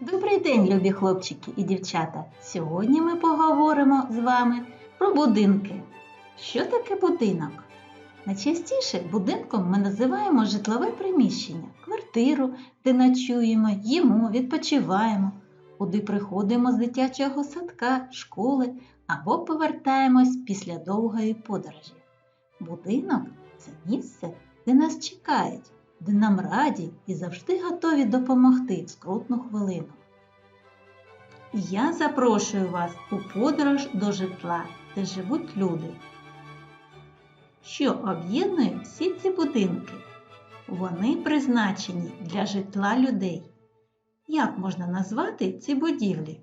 Добрий день, любі хлопчики і дівчата! Сьогодні ми поговоримо з вами про будинки. Що таке будинок? Найчастіше будинком ми називаємо житлове приміщення, квартиру, де ночуємо, їмо, відпочиваємо, куди приходимо з дитячого садка, школи або повертаємось після довгої подорожі. Будинок це місце, де нас чекають, де нам раді і завжди готові допомогти в скрутну хвилину. Я запрошую вас у подорож до житла, де живуть люди. Що об'єднує всі ці будинки? Вони призначені для житла людей. Як можна назвати ці будівлі?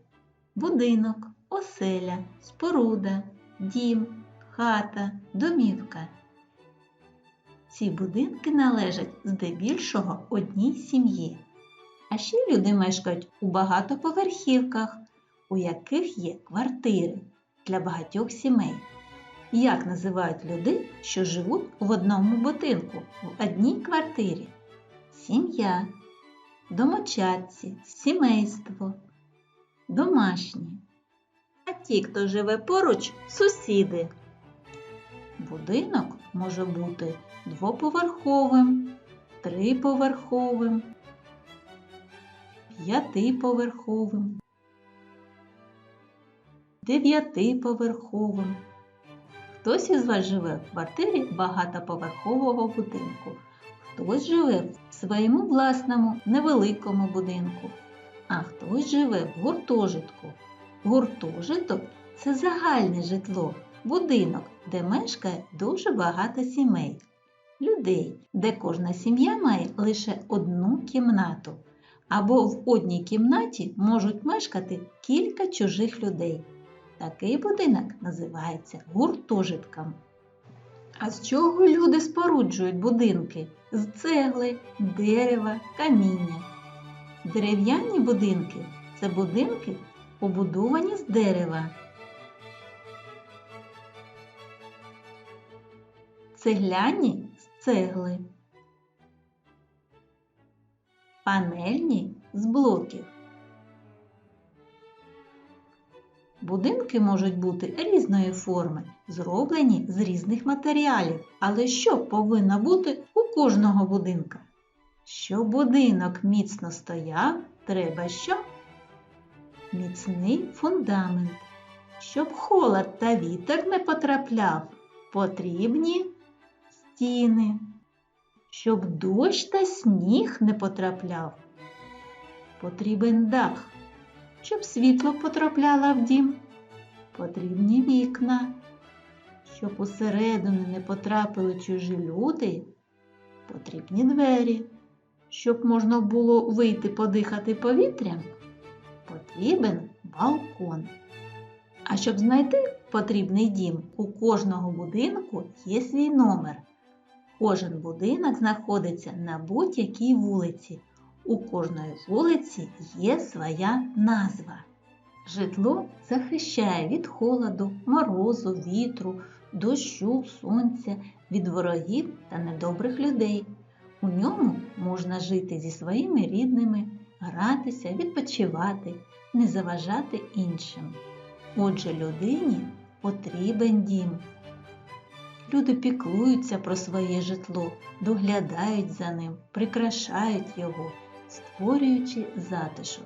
Будинок, оселя, споруда, дім, хата, домівка. Ці будинки належать здебільшого одній сім'ї. А ще люди мешкають у багатоповерхівках, у яких є квартири для багатьох сімей. Як називають людей, що живуть в одному будинку, в одній квартирі? Сім'я, домочадці, сімейство, домашні. А ті, хто живе поруч, сусіди. Будинок може бути двоповерховим, триповерховим, п'ятиповерховим, дев'ятиповерховим. Хтось із вас живе в квартирі багатоповерхового будинку, хтось живе в своєму власному невеликому будинку, а хтось живе в гуртожитку. Гуртожиток це загальне житло, будинок, де мешкає дуже багато сімей, людей, де кожна сім'я має лише одну кімнату, або в одній кімнаті можуть мешкати кілька чужих людей. Такий будинок називається гуртожитком. А з чого люди споруджують будинки? З цегли, дерева, каміння. Дерев'яні будинки це будинки, побудовані з дерева. Цегляні з цегли. Панельні з блоків. Будинки можуть бути різної форми, зроблені з різних матеріалів. Але що повинно бути у кожного будинка? Щоб будинок міцно стояв, треба що? Міцний фундамент. Щоб холод та вітер не потрапляв, потрібні стіни. Щоб дощ та сніг не потрапляв, потрібен дах. Щоб світло потрапляло в дім, потрібні вікна. Щоб усередину не потрапили чужі люди, потрібні двері. Щоб можна було вийти подихати повітрям, потрібен балкон. А щоб знайти потрібний дім, у кожного будинку є свій номер. Кожен будинок знаходиться на будь-якій вулиці. У кожної вулиці є своя назва. Житло захищає від холоду, морозу, вітру, дощу, сонця, від ворогів та недобрих людей. У ньому можна жити зі своїми рідними, гратися, відпочивати, не заважати іншим. Отже, людині потрібен дім. Люди піклуються про своє житло, доглядають за ним, прикрашають його, створюючи затишок.